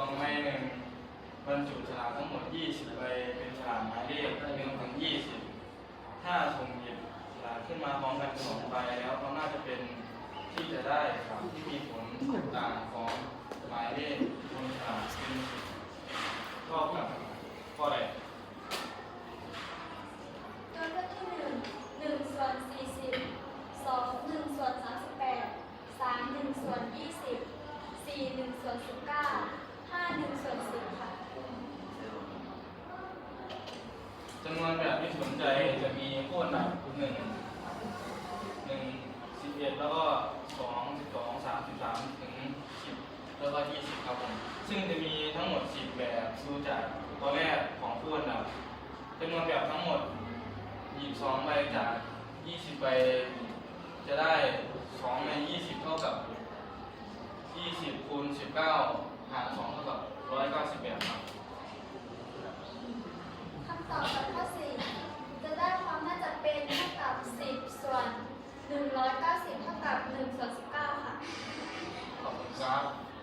องไม้หนึ่งบรรจุฉลากทั้งหมด 20 ใบ เป็นฉลากหมายเลข1ถึง 20 ถ้าส่งหยิบฉลากขึ้นมาพร้อมกันสองใบแล้วเขาน่าจะเป็นที่จะได้ครับที่มีผลต่างของหมายเลขบนฉลากเป็นข้อกับข้อใดตัวเลือกที่หนึ่งหนึ่งส่วนสี่สิบสองหนึ่งส่วนสามสิบแปดสามหนึ่งส่วนยี่สิบสี่หนึ่งส่วนสิบเก้าห้าหนึ่งส่วนสิบค่ะ จำนวนแบบที่สนใจจะมีคู่อันดับหนึ่งหนึ่งสิบเอ็ดแล้วก็สองสิบสองสามสิบสามถึงสิบแล้วก็ยี่สิบครับผมซึ่งจะมีทั้งหมดสิบแบบดูจากตัวแรกของคู่อันดับจำนวนแบบทั้งหมดหยิบสองใบจากยี่สิบใบจะได้สองในยี่สิบเท่ากับยี่สิบคูณสิบเก้าหาร usado